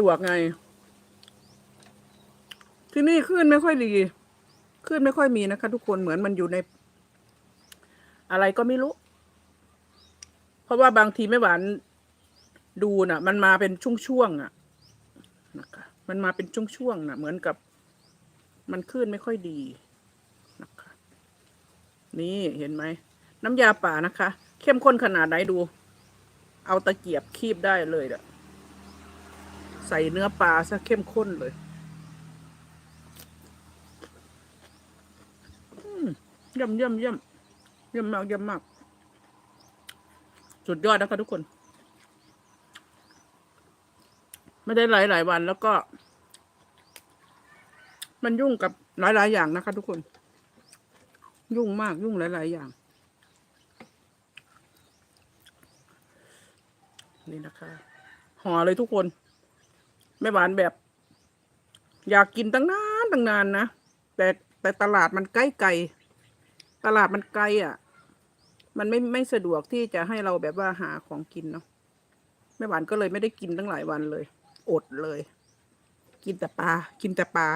ดวกไง ที่นี่คลื่นไม่ค่อยดีคลื่นไม่ค่อยมีนะคะ ทุกคนเหมือนมันอยู่ใน อะไรก็ไม่รู้ เพราะว่าบางทีไม่หวานดูน่ะ มันมาเป็นช่วงๆอะนะคะมันมาเป็นช่วงๆน่ะเหมือนกับ มันคลื่นไม่ค่อยดีนะคะ นี่เห็นไหมน้ำยาป่านะคะ เข้มข้นขนาดไหนดู เอาตะเกียบคีบได้เลยอะ ใส่เนื้อปลาซะเข้มข้นเลยย่ำเย่ำเย่ำเย่ำมากเย่ำมาก สุดยอดนะคะทุกคน ไม่ได้หลายหลายวันแล้วก็ มันยุ่งกับหลายๆอย่างนะคะทุกคน ยุ่งมากยุ่งหลายๆอย่าง นี่นะคะห่อเลยทุกคน ไม่หวานแบบ อยากกินตั้งนานตั้งนานนะ แต่แต่ตลาดมันใกล้ไกลตลาดมันไกลอะ มันไม่ไม่สะดวกที่จะให้เราแบบว่าหาของกินเนาะแม่หวานก็เลยไม่ได้กินตั้งหลายวันเลย อดเลย กินแต่ปลา กินแต่ปลา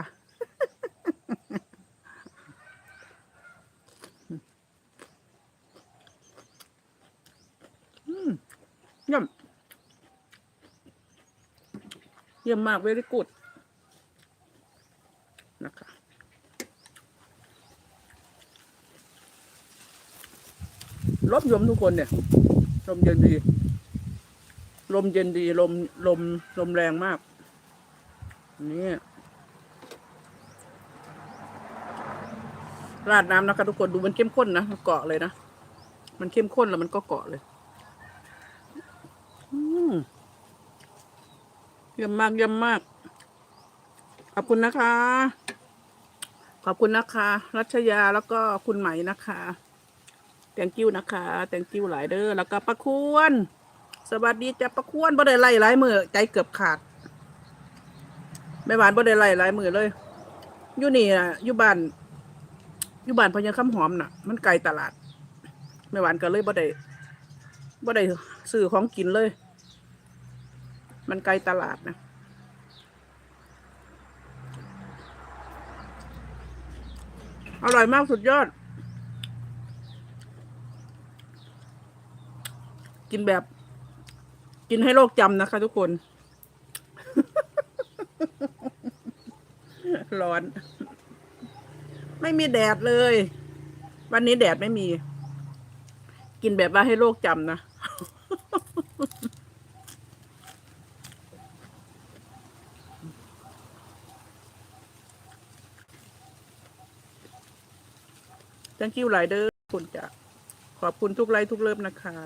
เยี่ยม เยี่ยมมากเวรี่กุดนะคะรถยมทุกคนเนี่ย ลมเย็นดี ลมเย็นดี ลมลมลมแรงมาก นี่ราดน้ำนะคะทุกคนดูมันเข้มข้นนะเกาะเลยนะ มันเข้มข้นแล้วมันก็เกาะเลย อืมเยี่ยมมากเยี่ยมมาก ขอบคุณนะคะ ขอบคุณนะคะ รัชยาแล้วก็คุณไหมนะคะแตงกิ้วนะคะแตงกิ้วหลายเด้อแล้วก็ประควร สวัสดีจ้ะประควรบ่ได้ไล่หลายมือใจเกือบขาดไม่หวานบ่ได้ไล่หลายมือเลยอยู่นี่นะอยู่บ้านอยู่บ้านพญาคำหอมน่ะ มันไกลตลาด ไม่หวานก็เลยบ่ได้บ่ได้ซื้อของกินเลย มันไกลตลาดนะ อร่อยมากสุดยอด กินแบบ กินให้โลกจำนะคะทุกคน ร้อน ไม่มีแดดเลย วันนี้แดดไม่มี กินแบบว่าให้โลกจำนะ thank you หลายเด้อขอบคุณจะขอบคุณทุกไลค์ทุกเลิฟนะคะ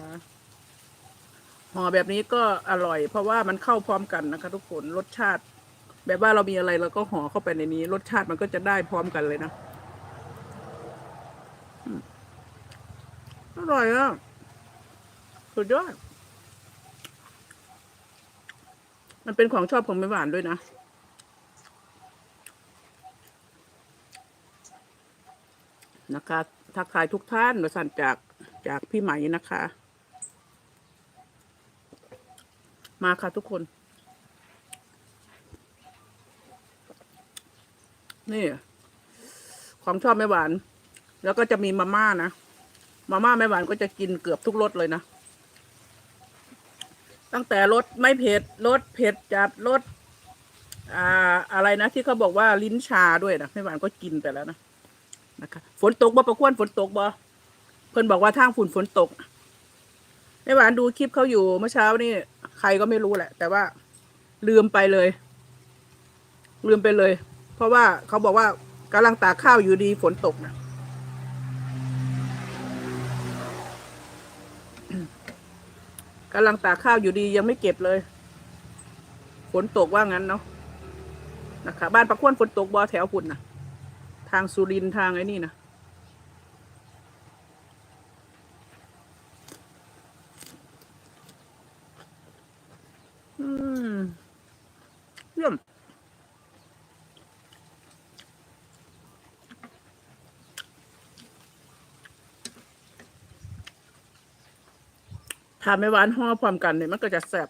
ห่อแบบนี้ก็อร่อย เพราะว่ามันเข้าพร้อมกันนะคะ ทุกคนรสชาติ แบบว่าเรามีอะไรเราก็ห่อเข้าไปในนี้ รสชาติมันก็จะได้พร้อมกันเลยนะอืมอร่อยอะสุดยอดมันเป็นของชอบของไม่หวานด้วยนะ นะคะทักทายทุกท่านมาสั่นจากจากพี่ไหม่นะคะ มาค่ะทุกคน นี่ความชอบไม่หวาน แล้วก็จะมีมาม่านะ มาม่าไม่หวานก็จะกินเกือบทุกรสเลยนะ ตั้งแต่รสไม่เผ็ดรสเผ็ดจัดรสอ่าอะไรนะที่เขาบอกว่าลิ้นชาด้วยนะไม่หวานก็กินไปแล้วนะ นะคะ ฝนตกบ่ประควรฝนตกบ่เพิ่อนบอกว่าทางฝุ่นฝนตกแม่หวานดูคลิปเขาอยู่เมื่อเช้านี่ ใครก็ไม่รู้แหละ แต่ว่าลืมไปเลย ลืมไปเลย เพราะว่าเขาบอกว่ากำลังตากข้าวอยู่ดีฝนตกนะกำลังตากข้าวอยู่ดียังไม่เก็บเลย ฝนตกว่างั้นเนาะนะคะบ้านประควรฝนตกบ่แถวฝุ่นนะ ทางสุรินทางไอ้นี่นะอืมเยี่ยมทาไม่หวานห่อพร้อมกันเนี่ยมันก็จะแซ่บ